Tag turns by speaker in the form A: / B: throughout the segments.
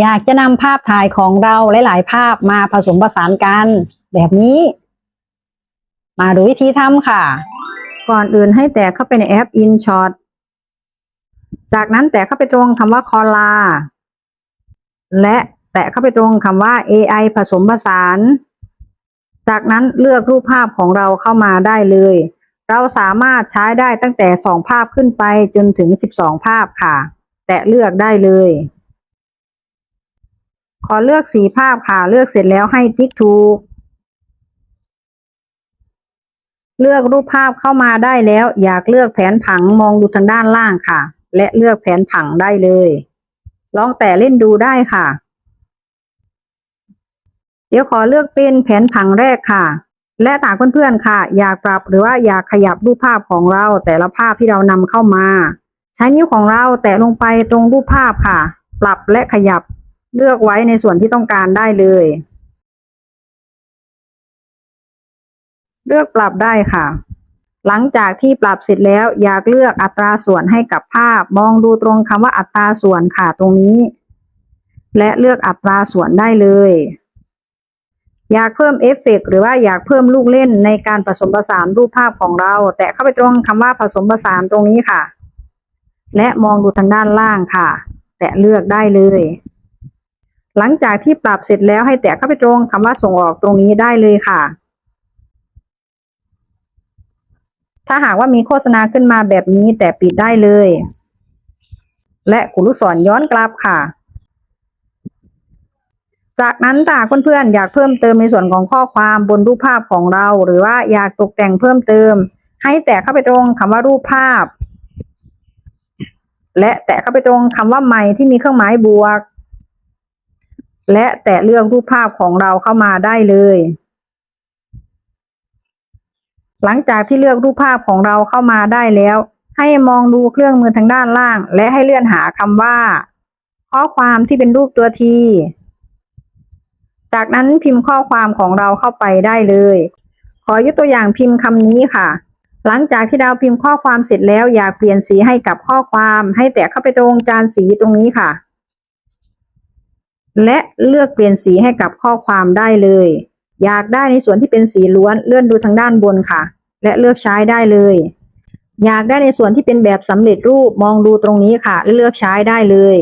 A: อยากจะนำภาพถ่ายของเราหลาย ๆ ภาพมาผสมผสานกัน แบบนี้ มาดูวิธีทำค่ะ ก่อนอื่นให้แตะเข้าไปในแอป InShot จากนั้นแตะเข้าไปตรงคำว่า Cola และแตะเข้าไปตรงคำว่า AI ผสมผสาน จากนั้นเลือกรูปภาพของเราเข้ามาได้เลย เราสามารถใช้ได้ตั้งแต่ 2 ภาพขึ้นไปจนถึง 12 ภาพค่ะ แตะเลือกได้เลย ขอเลือกสีภาพค่ะ เลือกเสร็จแล้วให้ติ๊กถูก เลือกรูปภาพเข้ามาได้แล้ว อยากเลือกแผนผังมองดูทางด้านล่างค่ะ และเลือกแผนผังได้เลย ลองแต่เล่นดูได้ค่ะ เดี๋ยวขอเลือกเป็นแผนผังแรกค่ะ และต่างเพื่อนๆค่ะ อยากปรับหรือว่าอยากขยับรูปภาพของเรา แต่ละภาพที่เรานำเข้ามา ใช้นิ้วของเราแตะลงไปตรงรูปภาพค่ะ ปรับและขยับ เลือกไว้ในส่วนที่ต้องการได้เลย เลือกปรับได้ค่ะ หลังจากที่ปรับเสร็จแล้วอยากเลือกอัตราส่วนให้กับภาพ มองดูตรงคำว่าอัตราส่วนค่ะตรงนี้ และเลือกอัตราส่วนได้เลย อยากเพิ่มเอฟเฟกต์หรือว่าอยากเพิ่มลูกเล่นในการผสมผสานรูปภาพของเรา แตะเข้าไปตรงคำว่าผสมผสานตรงนี้ค่ะ และมองดูทางด้านล่างค่ะ แตะเลือกได้เลย หลังจากที่ปรับเสร็จแล้วให้แตะเข้าไปตรงคำว่าส่งออกตรงนี้ได้เลยค่ะ ถ้าหากว่ามีโฆษณาขึ้นมาแบบนี้แต่ปิดได้เลย และกุลูกศรย้อนกลับค่ะ จากนั้นถ้าหากเพื่อนๆอยากเพิ่มเติมในส่วนของข้อความบนรูปภาพของเรา หรือว่าอยากตกแต่งเพิ่มเติม ให้แตะเข้าไปตรงคำว่ารูปภาพ และแตะเข้าไปตรงคำว่าใหม่ที่มีเครื่องหมายบวก และแตะเลือกรูปภาพของเราเข้ามาได้เลย หลังจากที่เลือกรูปภาพของเราเข้ามาได้แล้ว ให้มองดูเครื่องมือทางด้านล่าง และให้เลื่อนหาคำว่า ข้อความที่เป็นรูปตัวทีจากนั้นพิมพ์ข้อความของเราเข้าไปได้เลย ขอยกตัวอย่างพิมพ์คำนี้ค่ะ หลังจากที่เราพิมพ์ข้อความเสร็จแล้วอยากเปลี่ยนสีให้กับข้อความ ให้แตะเข้าไปตรงจานสีตรงนี้ค่ะ และเลือกเปลี่ยนสีให้กับข้อความได้เลย อยากได้ในส่วนที่เป็นสีล้วนเลื่อนดูทางด้านบนค่ะ และเลือกใช้ได้เลย อยากได้ในส่วนที่เป็นแบบสำเร็จรูปมองดูตรงนี้ค่ะและเลือกใช้ได้เลย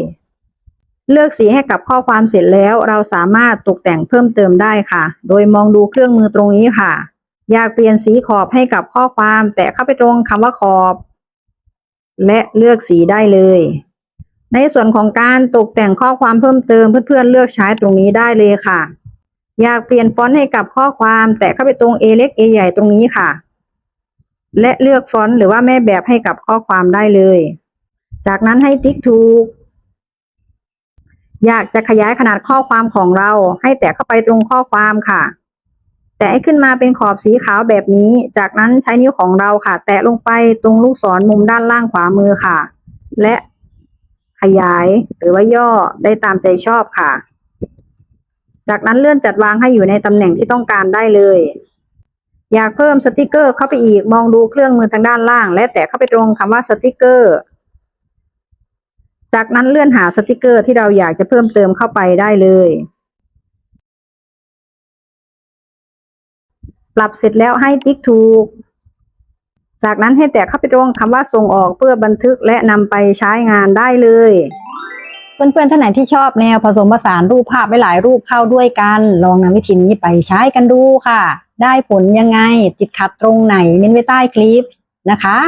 A: เลือกสีให้กับข้อความเสร็จแล้วเราสามารถตกแต่งเพิ่มเติมได้ค่ะ โดยมองดูเครื่องมือตรงนี้ค่ะ อยากเปลี่ยนสีขอบให้กับข้อความ แตะเข้าไปตรงคำว่าขอบ และเลือกสีได้เลย ในส่วนของการตกแต่งข้อความเพิ่มเติมเพื่อนๆเลือกใช้ตรงนี้ได้เลยค่ะ อยากเปลี่ยนฟอนต์ให้กับข้อความแตะเข้าไปตรง A เล็ก A ใหญ่ตรงนี้ค่ะ และเลือกฟอนต์หรือว่าแม่แบบให้กับข้อความได้เลย จากนั้นให้ติ๊กถูก อยากจะขยายขนาดข้อความของเราให้แตะเข้าไปตรงข้อความค่ะแตะให้ขึ้นมาเป็นขอบสีขาวแบบนี้ จากนั้นใช้นิ้วของเราค่ะ แตะลงไปตรงลูกศรมุมด้านล่างขวามือค่ะ และ ขยายหรือว่าย่อได้ตามใจชอบค่ะ จากนั้นเลื่อนจัดวางให้อยู่ในตำแหน่งที่ต้องการได้เลย อยากเพิ่มสติกเกอร์เข้าไปอีกมองดูเครื่องมือทางด้านล่าง และแตะเข้าไปตรงคำว่าสติกเกอร์ จากนั้นเลื่อนหาสติกเกอร์ที่เราอยากจะเพิ่มเติมเข้าไปได้เลยปรับเสร็จแล้วให้ติ๊กถูก จากนั้นให้แตะเข้าไปตรงคำว่าส่งออกเพื่อบันทึกและนำไปใช้งานได้เลย เพื่อนๆท่านไหนที่ชอบแนวผสมผสานรูปภาพหลายๆรูปเข้าด้วยกัน ลองนำวิธีนี้ไปใช้กันดูค่ะ ได้ผลยังไงติดขัดตรงไหนเม้นไว้ใต้คลิปนะคะ